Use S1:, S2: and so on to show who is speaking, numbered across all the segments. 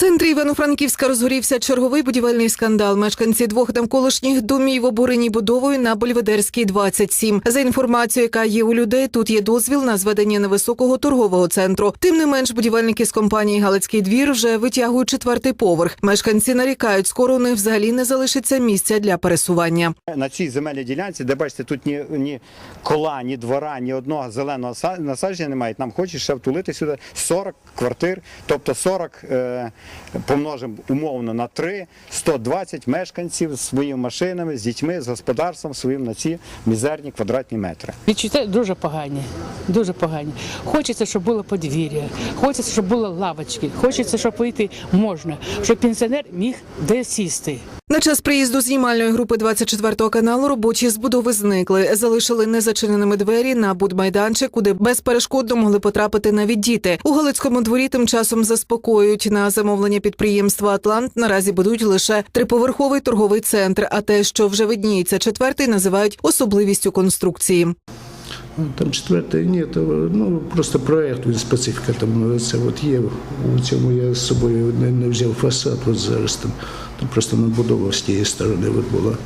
S1: центрі Івано-Франківська розгорівся черговий будівельний скандал. Мешканці двох навколишніх домів обурені будовою на Бульведерській 27. За інформацією, яка є у людей, тут є дозвіл на зведення невисокого торгового центру. Тим не менш, будівельники з компанії Галицький двір вже витягують четвертий поверх. Мешканці нарікають, скоро у них взагалі не залишиться місця для пересування.
S2: На цій земельній ділянці, де бачите, тут ні, ні кола, ні двора, ні одного зеленого са- насадження немає. Нам хочуть ще втулити сюди 40 квартир, тобто 40 е, помножимо умовно на 3, 120 мешканців з своїми машинами, з дітьми, з господарством своїм на ці мізерні квадратні метри.
S3: Відчуття дуже погані, дуже погані. Хочеться, щоб було подвір'я, хочеться, щоб були лавочки, хочеться, щоб вийти можна, щоб пенсіонер міг де сісти.
S1: На час приїзду знімальної групи 24 каналу робочі з будови зникли, залишили незачиненими двері на будмайданчик, куди безперешкодно могли потрапити навіть діти. У Галицькому дворі тим часом заспокоюють на замовлення підприємства Атлант. Наразі будують лише триповерховий торговий центр. А те, що вже видніється четвертий, називають особливістю конструкції.
S4: Ну, Там четверте, ні, то ну просто проект, він специфіка там це от є. У цьому я з собою не, не взяв фасад, от зараз там, там просто надбудова з тієї сторони от була.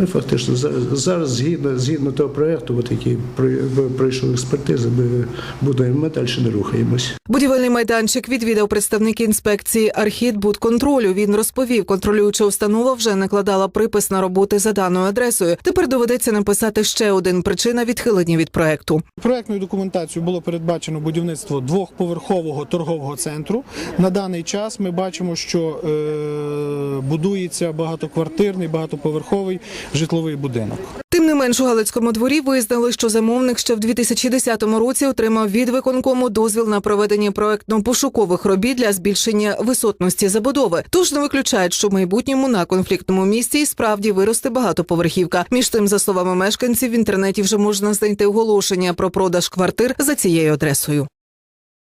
S4: Ну, і фактично, зараз, зараз згідно, згідно того проекту, от який прой- пройшов експертизу, ми будуємо, ми далі не рухаємось.
S1: Будівельний майданчик відвідав представник інспекції Архідбудконтролю. Він розповів, контролююча установа вже накладала припис на роботи за даною адресою. Тепер доведеться написати ще один причина відхилення від проекту.
S5: Проектною документацією було передбачено будівництво двохповерхового торгового центру. На даний час ми бачимо, що е, будується багатоквартирний, багатоповерховий житловий будинок.
S1: Тим не менш у Галицькому дворі визнали, що замовник ще в 2010 році отримав від виконкому дозвіл на проведення проектно-пошукових робіт для збільшення висотності забудови. Тож не виключають, що в майбутньому на конфліктному місці справді виросте багатоповерхівка. Між тим, за словами мешканців, в інтернеті вже можна знайти оголошення про продаж квартир за цією адресою.